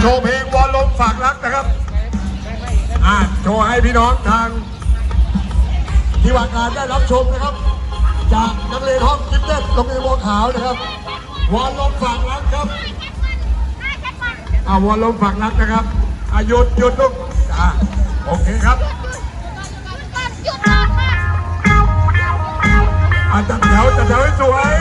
โชว์เพลงวอลลมฝากรักนะครับโชว์ให้พี่น้องทางที่ว่าการได้รับชมนะครับ จากนักเรียนห้องกิฟเต็ดโรงเรียนบัวขาวนะครับ วอลลมฝากรักครับอาวอลลมฝากรักนะครับอายุดหยุดลูกโอเคครับอาจัดแถวจัดแถวให้สวย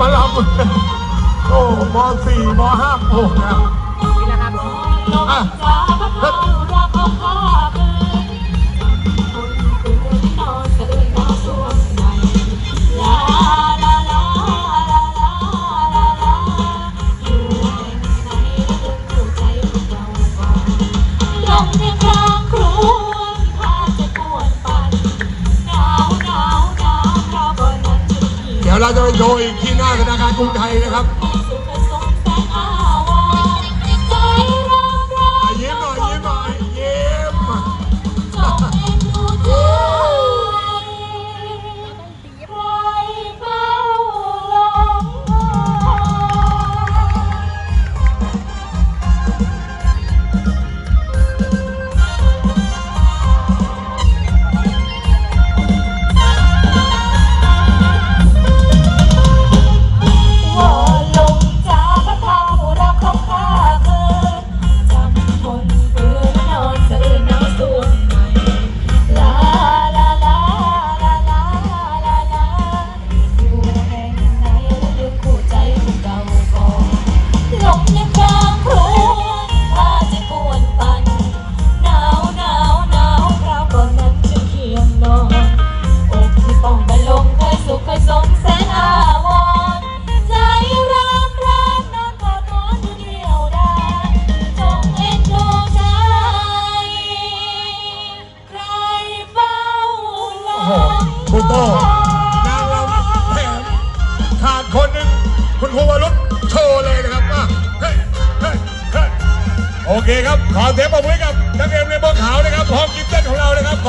ประลำโอ้มสี่มห้ามหกนะคอะ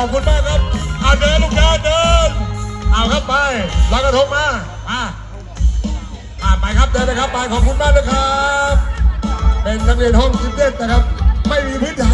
ขอบคุณมากครับเอาเดินลูกเดินเดินเอาครับไปลอยกระทงมามาอ่าไปครับเดินนะครับไปขอบคุณมากนะครับ เป็นนักเรียนห้องจิมเต้นนะครับ ไม่มีพื้นฐาน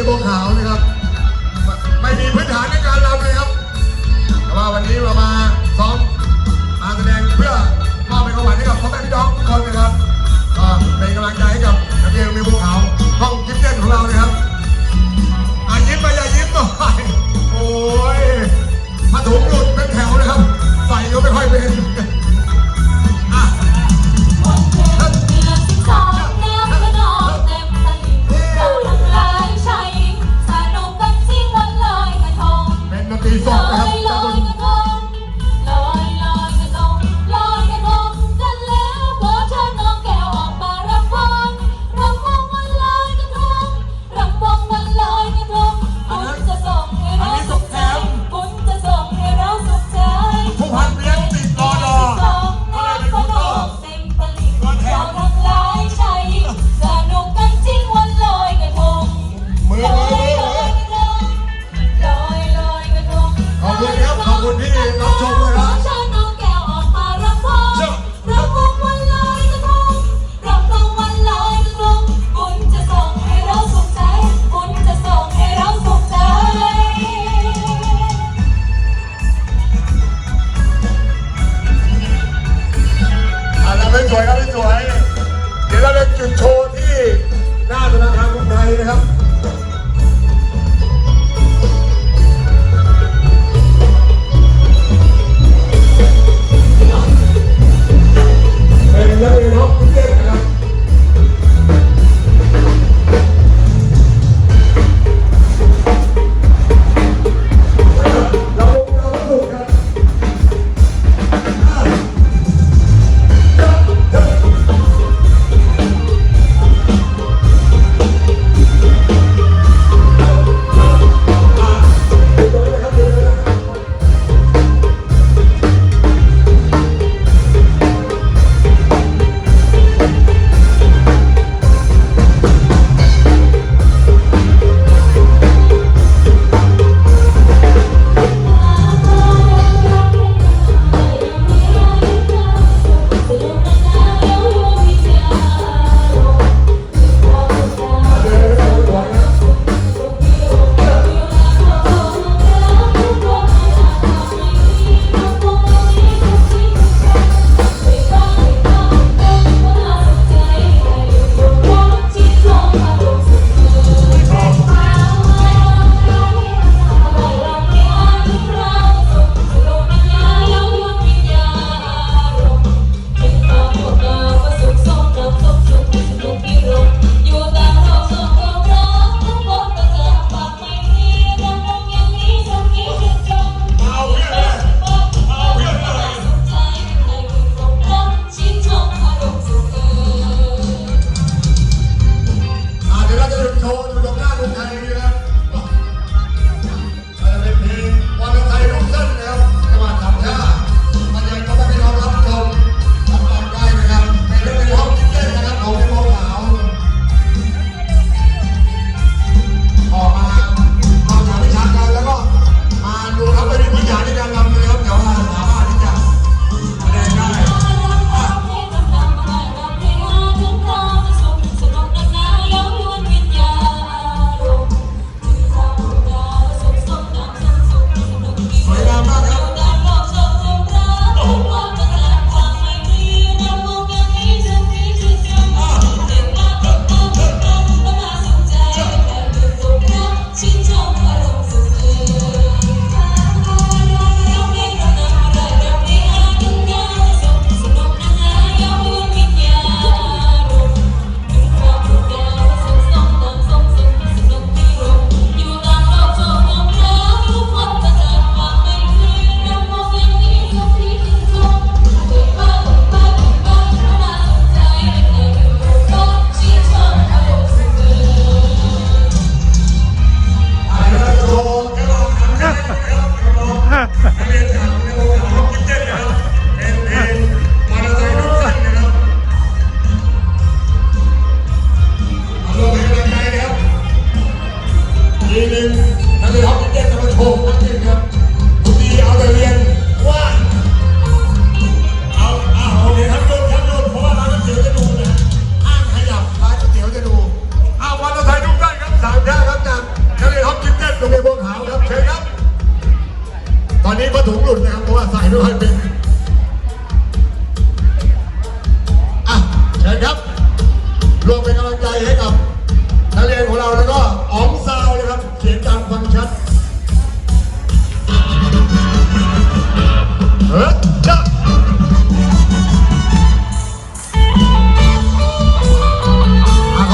ช่พวกขาวนะครับ ไม่มีพื้นฐานในการรำเลยครับ แต่ว่าวันนี้เรามาซ้อมมาแสดงเพื่อมอบเป็นของขวัญให้กับพ่อแม่พี่น้องทุกคนนะครับก็เป็นกำลังใจให้กับนักเรียนมีพวกขาวห้องกิฟเต้นของเรานะครับอายิ้มไปอย่ายิ้มหน่อยโอ้ยมาถุงหลุดเป็นแถวนะครับ ใส่ก็ไม่ค่อยเป็น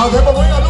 อะขอ